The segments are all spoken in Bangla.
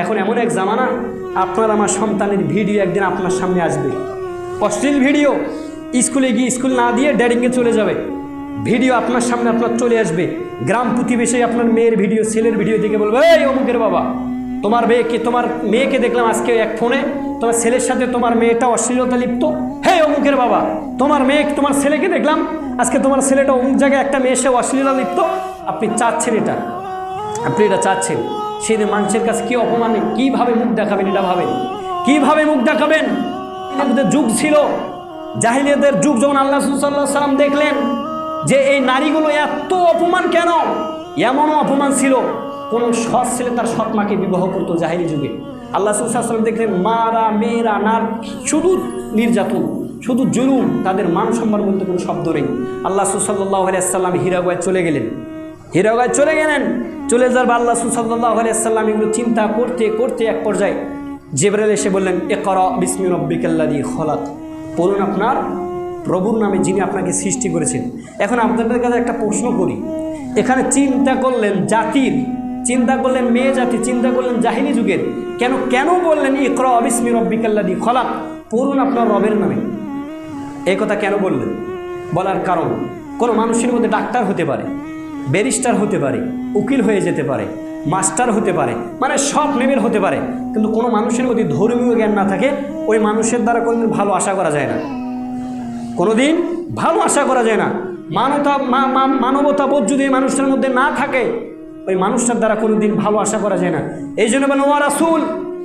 এখন এমন এক জামানা, আপনার আমার সন্তানের ভিডিও একদিন আপনার সামনে আসবে। অশ্লীল ভিডিও, স্কুলে গিয়ে স্কুল না দিয়ে ড্যাডিংয়ে চলে যাবে। ভিডিও আপনার সামনে আপনার চলে আসবে। গ্রাম প্রতিবেশী আপনার মেয়ের ভিডিও, ছেলের ভিডিও দেখে বলবে, এই অমুকের বাবা, তোমার মেয়েকে তোমার মেয়েকে দেখলাম আজকে এক ফোনে, তোমার ছেলের সাথে তোমার মেয়েটা অশ্লীলতা লিপ্ত। হে অমুকের বাবা, তোমার মেয়ে, তোমার ছেলেকে দেখলাম, আজকে তোমার ছেলেটা অমুক জায়গায় একটা মেয়ে, সে অশ্লীলতা লিপ্ত। আপনি চাচ্ছেন এটা, আপনি এটা চাচ্ছেন। সেদিন মানুষের কাছে কি অপমানে কীভাবে মুখ দেখাবেন এটা ভাবেন? কীভাবে মুখ দেখাবেন? জাহিলিয়াতের যুগ ছিল। জাহিলিয়াতের যুগ যখন আল্লাহ সাল্লাহ সাল্লাম দেখলেন যে এই নারীগুলো এত অপমান কেন? এমনও অপমান ছিল। কোন সৎ ছেলে তার সৎ মাকে বিবাহ করতো জাহিলি যুগে। আল্লাহ সাল্লাম দেখলেন, মারা, মেয়েরা, নার শুধু নির্যাতন, শুধু জুলুম, তাদের মান সম্মান বলতে কোনো শব্দ নেই। আল্লাহ সাল্লাহ আলাইসাল্লাম হীরাগয় চলে গেলেন। হীরাগয় চলে গেলেন। চলে যাওয়ার পর আল্লাহ সাল্লাহ আলাইসাল্লাম এগুলো চিন্তা করতে করতে এক পর্যায়ে জেবরাল এসে বললেন এ কর বিসমি রব্বিকাল্লা দিয়ে খলাক। বলুন আপনার প্রভুর নামে যিনি আপনাকে সৃষ্টি করেছেন। এখন আপনাদের কাছে একটা প্রশ্ন করি। এখানে চিন্তা করলেন জাতির, চিন্তা করলেন মেয়ে জাতি, চিন্তা করলেন জাহিনী যুগের। কেন কেন বললেন, ইকর অবিসমি রব্বিকাল্লা দি খলাক? পড়ুন আপনার রবের নামে। এই কথা কেন বললেন? বলার কারণ, কোনো মানুষের মধ্যে ডাক্তার হতে পারে। ব্যারিস্টার হতে পারে, উকিল হয়ে যেতে পারে, মাস্টার হতে পারে মানে সব লেভেল হতে পারে। কিন্তু কোনো মানুষের মধ্যে ধর্মীয় জ্ঞান না থাকে, ওই মানুষের দ্বারা কোনোদিন ভালো আশা করা যায় না। কোনোদিন ভালো আশা করা যায় না। মানবতা মানবতাবোধ যদি এই মধ্যে না থাকে, ওই মানুষটার দ্বারা কোনোদিন ভালো আশা করা যায় না। এই জন্য বলেন, ওয়া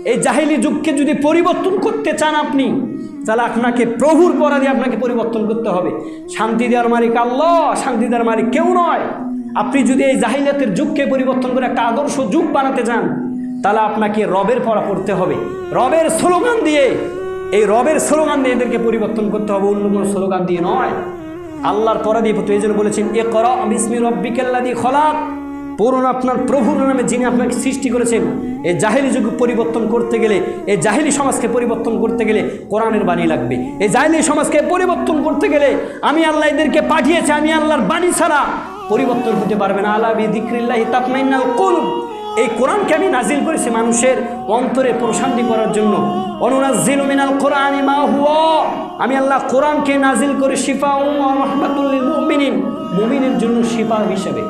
এই জাহিলি যুগকে যদি পরিবর্তন করতে চান আপনি, তাহলে আপনাকে প্রভুর পরা দিয়ে আপনাকে পরিবর্তন করতে হবে। শান্তি দেওয়ার মালিক আল্লাহ, শান্তি দেওয়ার মালিক কেউ নয়। আপনি যদি এই জাহিলিয়াতের যুগকে পরিবর্তন করে একটা আদর্শ যুগ বানাতে চান, তাহলে আপনাকে রবের পড়া পড়তে হবে। রবের স্লোগান দিয়ে, এই রবের স্লোগান দিয়ে এদেরকে পরিবর্তন করতে হবে। অন্য কোনো স্লোগান দিয়ে নয়। আল্লাহর পরা দিয়ে এই জন্য বলেছেন এ কর বিসমি দিয়ে খলাক। পড়ুন আপনার প্রভুর নামে যিনি আপনাকে সৃষ্টি করেছেন। এই জাহিলি যুগ পরিবর্তন করতে গেলে, এই জাহিলি সমাজকে পরিবর্তন করতে গেলে কোরআনের বাণী লাগবে। এই জাহিলি সমাজকে পরিবর্তন করতে গেলে আমি আল্লাহ এদেরকে পাঠিয়েছি, আমি আল্লাহর বাণী ছাড়া। পরিবর্তন হতে পারবে না। আল্লাহ বিদিক্রিল্লাহি তাকমাইন্নাল কুলব। এই কোরআনকে আমি নাজিল করেছি মানুষের অন্তরে প্রশান্তি করার জন্য। অনুনাজিল মিনাল কোরআন মা হুয়া। আমি আল্লাহ কোরআনকে নাজিল করে শিফা রহমাতুল্লিল মুমিনিন। মুমিনের জন্য শিফা হিসেবে।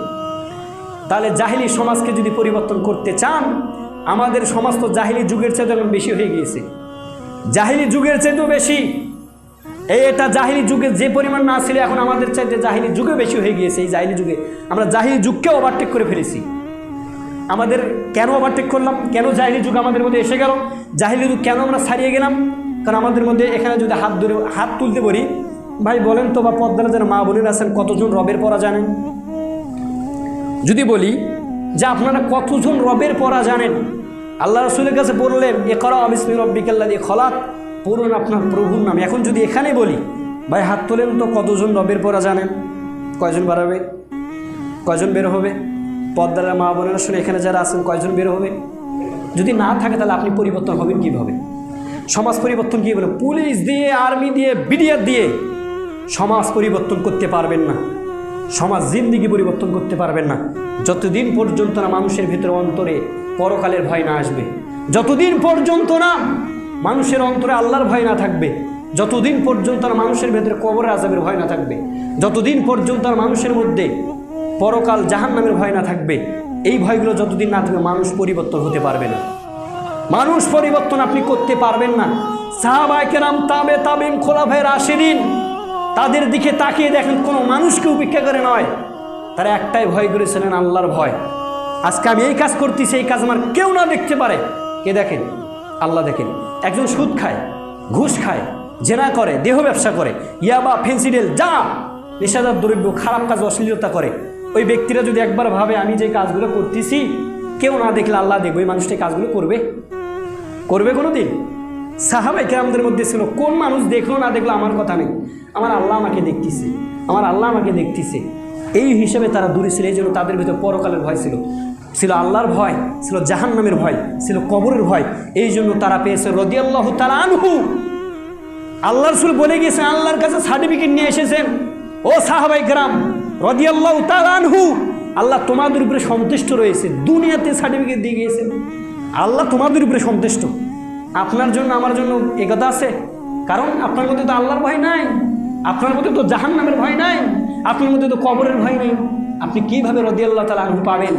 তাহলে জাহিলি সমাজকে যদি পরিবর্তন করতে চান, আমাদের সমাজ তো জাহিলি যুগের চেয়ে বেশি হয়ে গিয়েছে। জাহিলি যুগের চেয়েও বেশি। এই এটা জাহিলি যুগে যে পরিমাণ না ছিল, এখন আমাদের চাইতে জাহিলি যুগে বেশি হয়ে গিয়েছে এই জাহিলি যুগে। আমরা জাহিলি যুগকে ওভারটেক করে ফেলেছি। আমাদের কেন ওভারটেক করলাম? কেন জাহিলি যুগ আমাদের মধ্যে এসে গেল? জাহিলি যুগ কেন আমরা ছাড়িয়ে গেলাম? কারণ আমাদের মধ্যে এখানে যদি হাত ধরে, হাত তুলতে পারি, ভাই বলেন তো বা পদ্মারা যেন মা বোনের আছেন, কতজন রবের পড়া জানেন? যদি বলি যে আপনারা কতজন রবের পড়া জানেন? আল্লাহ রসুলের কাছে বললেন এ করা অবিসমি রব্বিকাল্লা দিয়ে খলাক। পড়ুন আপনার প্রভুর নাম। এখন যদি এখানে বলি, ভাই হাত তোলেন তো কতজন রবের পড়া জানেন? কয়জন বাড়াবে? কয়জন বের হবে? পদ্মারা মা বোনেরা শুনে এখানে যারা আছেন, কয়জন বের হবে? যদি না থাকে তাহলে আপনি পরিবর্তন হবেন কীভাবে? সমাজ পরিবর্তন কী বলে? পুলিশ দিয়ে, আর্মি দিয়ে, বিডিআর দিয়ে সমাজ পরিবর্তন করতে পারবেন না। সমাজ জিন্দিগি পরিবর্তন করতে পারবেন না। যতদিন পর্যন্ত না মানুষের ভিতরে অন্তরে পরকালের ভয় না আসবে, যতদিন পর্যন্ত না মানুষের অন্তরে আল্লাহর ভয় না থাকবে। যতদিন পর্যন্ত না মানুষের ভেতরে কবরের আজাবের ভয় না থাকবে, যতদিন পর্যন্ত না মানুষের মধ্যে পরকাল জাহান নামের ভয় না থাকবে, এই ভয়গুলো যতদিন না থাকবে, মানুষ পরিবর্তন হতে পারবে না। মানুষ পরিবর্তন আপনি করতে পারবেন না। সাহাবাইকেরাম তাবে তাবিন খোলাফের আশিরিন তাদের দিকে তাকিয়ে দেখেন কোনো মানুষকে উপেক্ষা করে নয়। তারা একটাই ভয় করেছিলেন আল্লাহর ভয়। আজকে আমি এই কাজ করতেছি, এই কাজ আমার কেউ না দেখতে পারে। কে দেখেন? আল্লাহ দেখেন একজন সুদ খায়, ঘুষ খায়, জেনা করে, দেহ ব্যবসা করে, ইয়াবা, ফেন্সিডেল, যা! নেশাদার দ্রব্য খারাপ কাজ, অশ্লীলতা করে। ওই ব্যক্তিরা যদি একবার ভাবে, আমি যে কাজগুলো করতেছি, কেউ না দেখলে আল্লাহ দেখবে ওই মানুষটা কাজগুলো করবে? করবে কোনো দিন সাহাবাই কেরামদের মধ্যে ছিল, কোন মানুষ দেখল না দেখল আমার কথা নেই? আমার আল্লাহ আমাকে দেখতেছে, আমার আল্লাহ আমাকে দেখতেছে। এই হিসেবে তারা দূরে ছিল, এই জন্য তাদের ভিতরে পরকালের ভয় ছিল। ছিল আল্লাহর ভয়, ছিল জাহান নামের ভয়, ছিল কবরের ভয়। এই জন্য তারা পেয়েছে রদিয়াল্লাহ তারা আনহু। আল্লাহ রসুল বলে গিয়েছেন, আল্লাহর কাছে সার্টিফিকেট নিয়ে এসেছেন। ও সাহাবাই গ্রাম রদিয়াল্লাহ তালানহু আল্লাহ তোমাদের উপরে সন্তুষ্ট রয়েছে, দুনিয়াতে সার্টিফিকেট দিয়ে গিয়েছেন। আল্লাহ তোমাদের উপরে সন্তুষ্ট। আপনার জন্য, আমার জন্য একথা আছে। কারণ আপনার মধ্যে তো আল্লাহর ভয় নাই, আপনার মধ্যে তো জাহান নামের ভয় নাই, আপনার মধ্যে তো কবরের ভয় নেই। আপনি কীভাবে রদি আল্লাহ তালা আনহু পাবেন?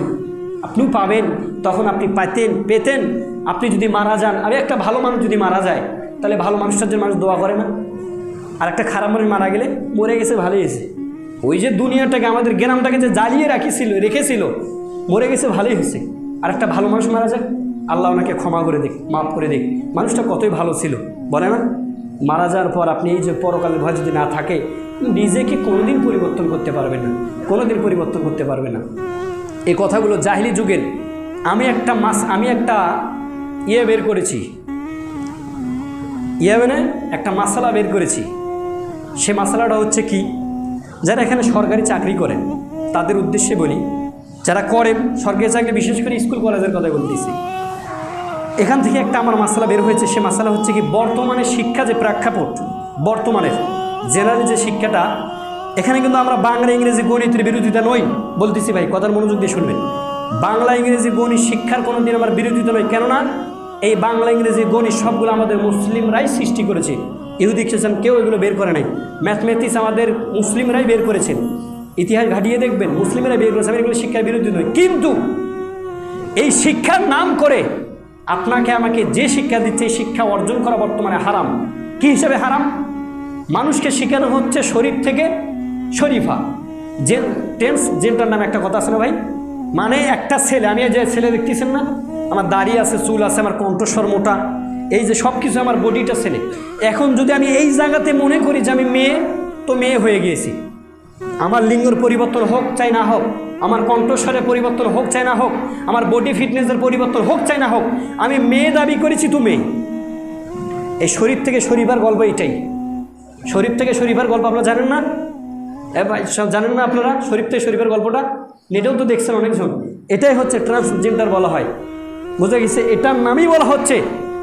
আপনিও পাবেন, তখন আপনি পাইতেন, পেতেন। আপনি যদি মারা যান, আর একটা ভালো মানুষ যদি মারা যায়, তাহলে ভালো মানুষটার জন্য মানুষ দোয়া করে না? আর একটা খারাপ মানুষ মারা গেলে মরে গেছে, ভালোই হয়েছে। ওই যে দুনিয়াটাকে, আমাদের গ্রামটাকে যে জ্বালিয়ে রাখিছিল, রেখেছিল, মরে গেছে, ভালোই হয়েছে। আর একটা ভালো মানুষ মারা যায় আল্লাহ ওনাকে ক্ষমা করে দিক, মাফ করে দিক। মানুষটা কতই ভালো ছিল, বলে না? মারা যাওয়ার পর আপনি এই যে পরকালের ভয় যদি না থাকে, নিজেকে কোনোদিন পরিবর্তন করতে পারবেন না, কোনোদিন পরিবর্তন করতে পারবে না। এই কথাগুলো জাহিলি যুগের। আমি একটা মাস আমি একটা ইয়ে বের করেছি। ইয়ে মানে একটা মাসালা বের করেছি। সে মশালাটা হচ্ছে কি? যারা এখানে সরকারি চাকরি করেন, তাদের উদ্দেশ্যে বলি, যারা করেন, সরকারি চাকরি, বিশেষ করে স্কুল, কলেজের কথা বলতেছি, এখান থেকে একটা আমার মশালা বের হয়েছে। সে মশালা হচ্ছে কি, বর্তমানে শিক্ষা যে প্রেক্ষাপট, বর্তমানের জেনারেল যে শিক্ষাটা এখানে কিন্তু আমরা বাংলা, ইংরেজি, গণিতের বিরোধিতা নই। বলতেছি ভাই, কথার মনোযোগ দিয়ে শুনবেন। বাংলা, ইংরেজি, গণিত শিক্ষার কোনো দিন আমার বিরোধিতা নয়। কেননা, এই বাংলা, ইংরেজি, গণিত সবগুলো আমাদের মুসলিমরাই সৃষ্টি করেছে। ইহুদি, খ্রিস্টান কেউ এগুলো বের করে নাই। ম্যাথমেটিক্স আমাদের মুসলিমরাই বের করেছেন। ইতিহাস ঘাটিয়ে দেখবেন মুসলিমরাই বের করেছে। আমি এগুলো শিক্ষার বিরোধী নয় কিন্তু এই শিক্ষার নাম করে আপনাকে আমাকে যে শিক্ষা দিচ্ছে শিক্ষা অর্জন করা বর্তমানে হারাম। কি হিসাবে হারাম? মানুষকে শেখানো হচ্ছে শরীর থেকে শরীফা। যে টেন্স জেনটার নামে একটা কথা আছে ভাই? মানে একটা ছেলে, আমি যে ছেলে দেখতেছেন না? আমার দাড়ি আছে, চুল আছে, আমার কণ্ঠস্বর মোটা। এই যে সব কিছু আমার বডিটা ছেলে। এখন যদি আমি এই জায়গাতে মনে করি যে আমি মেয়ে, তো মেয়ে হয়ে গিয়েছি। আমার লিঙ্গর পরিবর্তন হোক, চাই না হোক। আমার কণ্ঠস্বরের পরিবর্তন হোক, চাই না হোক। আমার বডি ফিটনেসের পরিবর্তন হোক, চাই না হোক। আমি মেয়ে দাবি করেছি তুমি এই শরীর থেকে শরীফার গল্প এটাই শরীফ থেকে শরীফার গল্প আপনারা জানেন না? সব জানেন না আপনারা? শরীফ তাই শরীফের গল্পটা? নেটেও তো দেখছেন অনেকজন। এটাই হচ্ছে ট্রান্সজেন্ডার বলা হয়। বোঝা গেছে, এটার নামই বলা হচ্ছে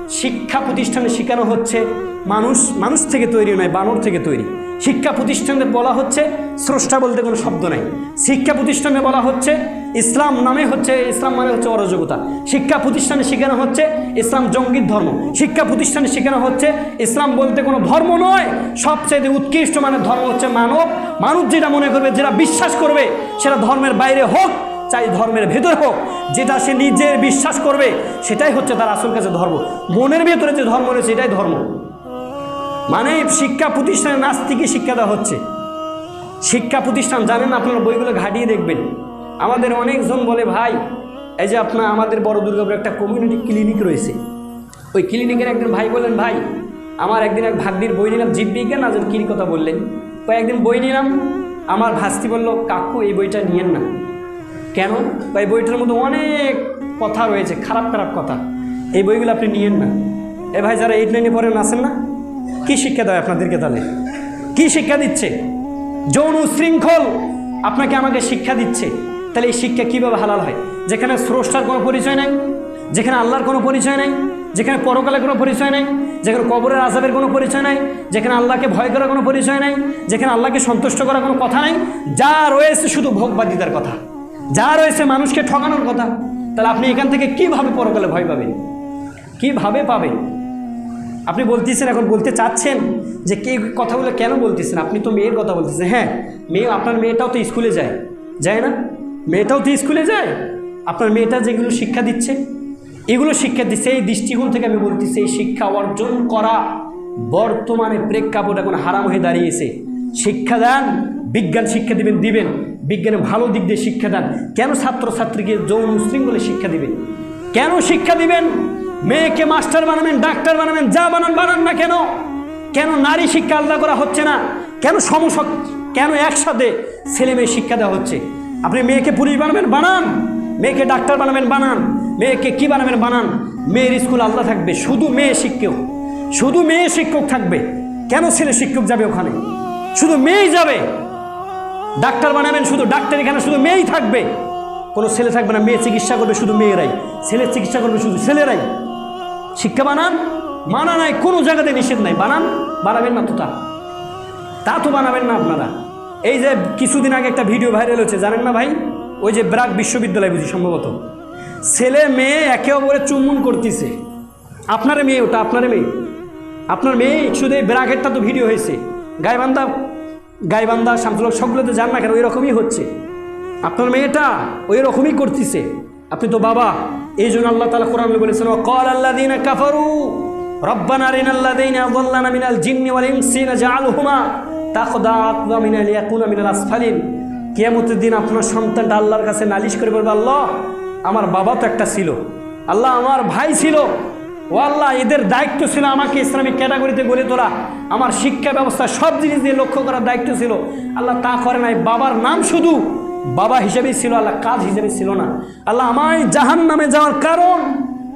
শিক্ষা প্রতিষ্ঠানে শেখানো হচ্ছে, মানুষ মানুষ থেকে তৈরি নয়, বানর থেকে তৈরি। শিক্ষা প্রতিষ্ঠানে বলা হচ্ছে, স্রষ্টা বলতে কোনো শব্দ নাই। শিক্ষা প্রতিষ্ঠানে বলা হচ্ছে, ইসলাম নামে হচ্ছে, ইসলাম মানে হচ্ছে অরাজকতা। শিক্ষা প্রতিষ্ঠানে শেখানো হচ্ছে, ইসলাম জঙ্গির ধর্ম। শিক্ষা প্রতিষ্ঠানে শেখানো হচ্ছে, ইসলাম বলতে কোনো ধর্ম নয়। সবচেয়ে উৎকৃষ্ট মানের ধর্ম হচ্ছে মানব। মানুষ যেটা মনে করবে, যেটা বিশ্বাস করবে, সেটা ধর্মের বাইরে হোক চাই ধর্মের ভেতরে হোক, যেটা সে নিজে বিশ্বাস করবে, সেটাই হচ্ছে তার আসল কাছে ধর্ম। মনের ভেতরে যে ধর্ম রয়েছে, এটাই ধর্ম। মানে শিক্ষা প্রতিষ্ঠানে নাস্তিকে শিক্ষা দেওয়া হচ্ছে। শিক্ষা প্রতিষ্ঠান, জানেন আপনারা বইগুলো ঘাটিয়ে দেখবেন। আমাদের অনেকজন বলে, ভাই, এই যে আপনার, আমাদের বড় দুর্গাপুর একটা কমিউনিটি ক্লিনিক রয়েছে। ওই ক্লিনিকের একজন ভাই বললেন, ভাই, আমার একদিন এক ভাগ্নির বই নিলাম। জীববিজ্ঞান আজ কী কথা বললেন? কয়েকদিন বই নিলাম, আমার ভাস্তি বলল, কাকু, এই বইটা নিয়েন না। কেন? বা এই বইটার মধ্যে অনেক কথা রয়েছে, খারাপ খারাপ কথা। এই বইগুলো আপনি নিয়েন না। এ ভাই যারা এইট নাইনে পড়েন আসেন না? কি শিক্ষা দেয় আপনাদেরকে তাহলে? কি শিক্ষা দিচ্ছে? যৌন উশৃঙ্খল আপনাকে আমাকে শিক্ষা দিচ্ছে। তাহলে এই শিক্ষা কীভাবে হালাল হয়? যেখানে স্রষ্টার কোনো পরিচয় নাই, যেখানে আল্লাহর কোনো পরিচয় নাই, যেখানে পরকালের কোনো পরিচয় নাই, যেখানে কবরের আজাবের কোনো পরিচয় নাই, যেখানে আল্লাহকে ভয় করার কোনো পরিচয় নাই, যেখানে আল্লাহকে সন্তুষ্ট করার কোনো কথা নাই, যা রয়েছে শুধু ভোগবাদিতার কথা। যা রয়েছে মানুষকে ঠকানোর কথা, তাহলে আপনি এখান থেকে কীভাবে পরকালে ভয় পাবেন? কীভাবে পাবেন? আপনি বলতেছেন, এখন বলতে চাচ্ছেন যে কে কথাগুলো কেন বলতেছেন? আপনি তো মেয়ের কথা বলতেছেন। হ্যাঁ মেয়ে, আপনার মেয়েটাও তো স্কুলে যায়। যায় না? মেয়েটাও তো স্কুলে যায়? আপনার মেয়েটা যেগুলো শিক্ষা দিচ্ছে, এগুলো শিক্ষা দিচ্ছে, এই দৃষ্টিকোণ থেকে আমি বলতেছি, এই শিক্ষা অর্জন করা বর্তমানে প্রেক্ষাপট এখন হারাম হয়ে দাঁড়িয়েছে। শিক্ষা দান বিজ্ঞান শিক্ষা দিবেন দিবেন। বিজ্ঞানের ভালো দিক দিয়ে শিক্ষা দেন। কেন ছাত্রছাত্রীকে যৌন উশৃঙ্খলে শিক্ষা দিবেন? কেন শিক্ষা দিবেন? মেয়েকে মাস্টার বানাবেন, ডাক্তার বানাবেন, যা বানান বানান না কেন? কেন নারী শিক্ষা আলাদা করা হচ্ছে না? কেন সমসক কেন একসাথে ছেলে মেয়ে শিক্ষা দেওয়া হচ্ছে? আপনি মেয়েকে পুলিশ বানাবেন, বানান। মেয়েকে ডাক্তার বানাবেন, বানান। মেয়েকে কি বানাবেন, বানান। মেয়ের স্কুল আলাদা থাকবে, শুধু মেয়ে শিক্ষক। শুধু মেয়ে শিক্ষক থাকবে। কেন ছেলে শিক্ষক যাবে ওখানে? শুধু মেয়েই যাবে। ডাক্তার বানাবেন শুধু, ডাক্তার এখানে শুধু মেয়েই থাকবে। কোনো ছেলে থাকবে না, মেয়ে চিকিৎসা করবে শুধু মেয়েরাই। ছেলের চিকিৎসা করবে শুধু ছেলেরাই। শিক্ষা বানান, মানা নাই, কোনো জায়গাতে নিষেধ নাই। বানান, বানাবেন না তো তা। তা তো বানাবেন না আপনারা। এই যে কিছুদিন আগে একটা ভিডিও ভাইরাল হচ্ছে জানেন না ভাই? ওই যে ব্রাক বিশ্ববিদ্যালয় বুঝি সম্ভবত। ছেলে, মেয়ে একে অপরে চুম্বন করতেছে। আপনার মেয়ে ওটা, আপনার মেয়ে। আপনার মেয়ে শুধু এই ব্রাকেটটা তো ভিডিও হয়েছে। গাইবান্ধা গাইবান্ধা, শামসুল সবগুলো তো জান না কেন? ওই রকমই হচ্ছে। আপনার মেয়েটা ওই রকমই করতেছে। আপনি তো বাবা। এই জন্য আল্লাহ তালা কোরআন বলেছেন কল আল্লাহ দিন কাফারু আল্লাহ দিন আল্লাহ মিনাল জিন্নি ওয়াল ইনসিনা জাআলহুমা তাকদাত ওয়া মিনাল ইয়াকুনা মিনাল আসফালিন। কিয়ামতের দিন আপনার সন্তানটা আল্লাহর কাছে নালিশ করে বলবে, আল্লাহ, আমার বাবা তো একটা ছিল। আল্লাহ আমার ভাই ছিল। ও আল্লাহ এদের দায়িত্ব ছিল আমাকে ইসলামিক ক্যাটাগরিতে গড়ে তোলা। আমার শিক্ষা ব্যবস্থা, সব জিনিস দিয়ে লক্ষ্য করার দায়িত্ব ছিল। আল্লাহ তা করে নাই। বাবার নাম শুধু বাবা হিসেবেই ছিল, আল্লাহ কাজ হিসেবে ছিল না। আল্লাহ আমায় জাহান নামে যাওয়ার কারণ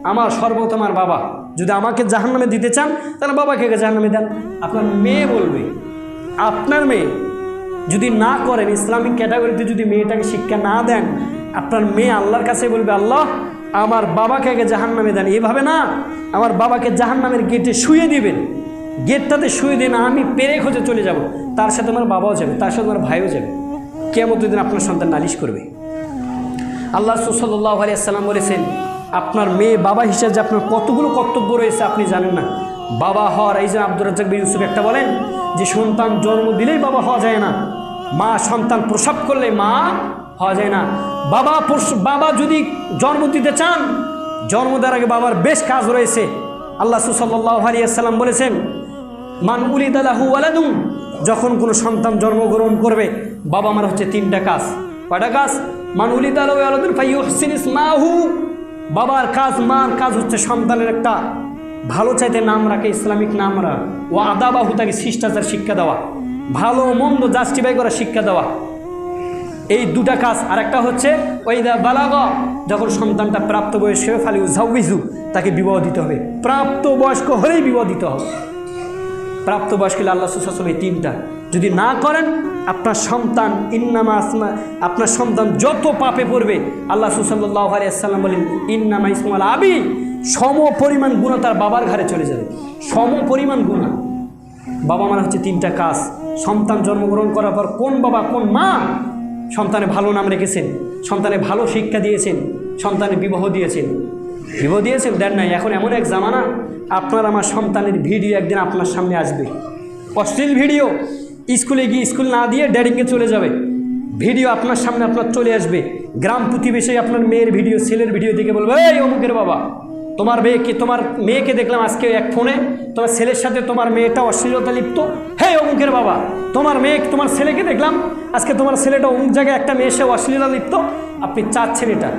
আমার সর্বত আমার বাবা। যদি আমাকে জাহান নামে দিতে চান, তাহলে বাবাকে জাহান নামে দেন? আপনার মেয়ে বলবে। আপনার মেয়ে যদি না করেন ইসলামিক ক্যাটাগরিতে যদি মেয়েটাকে শিক্ষা না দেন, আপনার মেয়ে আল্লাহর কাছে বলবে, আল্লাহ আমার বাবাকে আগে জাহান নামে দেন। এভাবে না, আমার বাবাকে জাহান নামের গেটে শুয়ে দিবেন। গেটটাতে শুয়ে দিন, আমি পেরে খোঁজে চলে যাব। তার সাথে আমার বাবাও যাবে, তার সাথে আমার ভাইও যাবে। কেমন দিন আপনার সন্তান নালিশ করবে। আল্লাহ সুসল্লাহ আলিয়াল্লাম বলেছেন, আপনার মেয়ে বাবা হিসেবে যে আপনার কতগুলো কর্তব্য রয়েছে আপনি জানেন না। বাবা হওয়ার, এই যে আব্দুর রাজ্জাক বিন ইউসুফ একটা বলেন, যে সন্তান জন্ম দিলেই বাবা হওয়া যায় না। মা সন্তান প্রসব করলে মা হওয়া যায় না। বাবা বাবা যদি জন্ম দিতে চান, জন্ম দেওয়ার আগে বাবার বেশ কাজ রয়েছে। আল্লাহ সুসল্লাহ আলিয়াল্লাম বলেছেন, মান উলিদালাহু ওয়ালাদুম যখন কোনো সন্তান জন্মগ্রহণ করবে, বাবা আমার হচ্ছে তিনটা কাজ। কয়টা কাজ? মান উলিদালাহু ওয়ালাদুন ফাইয়ুহসিন ইসমাহু বাবার কাজ, মার কাজ হচ্ছে সন্তানের একটা ভালো চাইতে নাম রাখে, ইসলামিক নাম রাখা। ও আদাবাহু তাকে শিষ্টাচার শিক্ষা দেওয়া। ভালো মন্দ জাস্টিফাই করা শিক্ষা দেওয়া। এই দুটা কাজ আর একটা হচ্ছে ওই বালাগ, যখন সন্তানটা প্রাপ্ত বয়স্ক হবে ফালি উজাউবিজু তাকে বিবাহ দিতে হবে। প্রাপ্ত বয়স্ক হলেই বিবাহ দিতে হবে। প্রাপ্তবয়স্ক আল্লাহ সুসাসম এই তিনটা। যদি না করেন, আপনার সন্তান ইন্নামা আসমা আপনার সন্তান যত পাপে পড়বে, আল্লাহ সুসাল্লাহ আলিয়াল্লাম বলেন, ইন্নামা ইসমাল আবি, সম পরিমাণ গুণা তার বাবার ঘরে চলে যাবে। সম পরিমাণ গুণা। বাবা মার হচ্ছে তিনটা কাজ। সন্তান জন্মগ্রহণ করার পর কোন বাবা, কোন মা সন্তানে ভালো নাম রেখেছেন, সন্তানে ভালো শিক্ষা দিয়েছেন, সন্তানে বিবাহ দিয়েছেন। বিবাহ দিয়েছেন, দেন নাই, এখন এমন এক জামানা, আপনার আমার সন্তানের ভিডিও একদিন আপনার সামনে আসবে। অশ্লীল ভিডিও, স্কুলে গিয়ে স্কুল না দিয়ে ড্যাডিংয়ে চলে যাবে। ভিডিও আপনার সামনে আপনার চলে আসবে। গ্রাম প্রতিবেশী আপনার মেয়ের ভিডিও, ছেলের ভিডিও দেখে বলবে, এই অমুকের বাবা। তোমার মেয়েকে তোমার মেয়েকে দেখলাম আজকে এক ফোনে, তোমার ছেলের সাথে তোমার মেয়েটা অশ্লীলতা লিপ্ত। হে অমুকের বাবা, তোমার মেয়ে, তোমার ছেলেকে দেখলাম, আজকে তোমার ছেলেটা অমুক জায়গায় একটা মেয়ে সে অশ্লীলতা লিপ্ত। আপনি চাচ্ছেন এটা?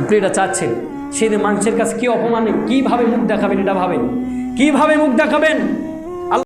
আপনি এটা চাচ্ছেন? সেই মানুষের কাছে কী অপমানে, কীভাবে মুখ দেখাবেন এটা ভাবেন? কীভাবে মুখ দেখাবেন?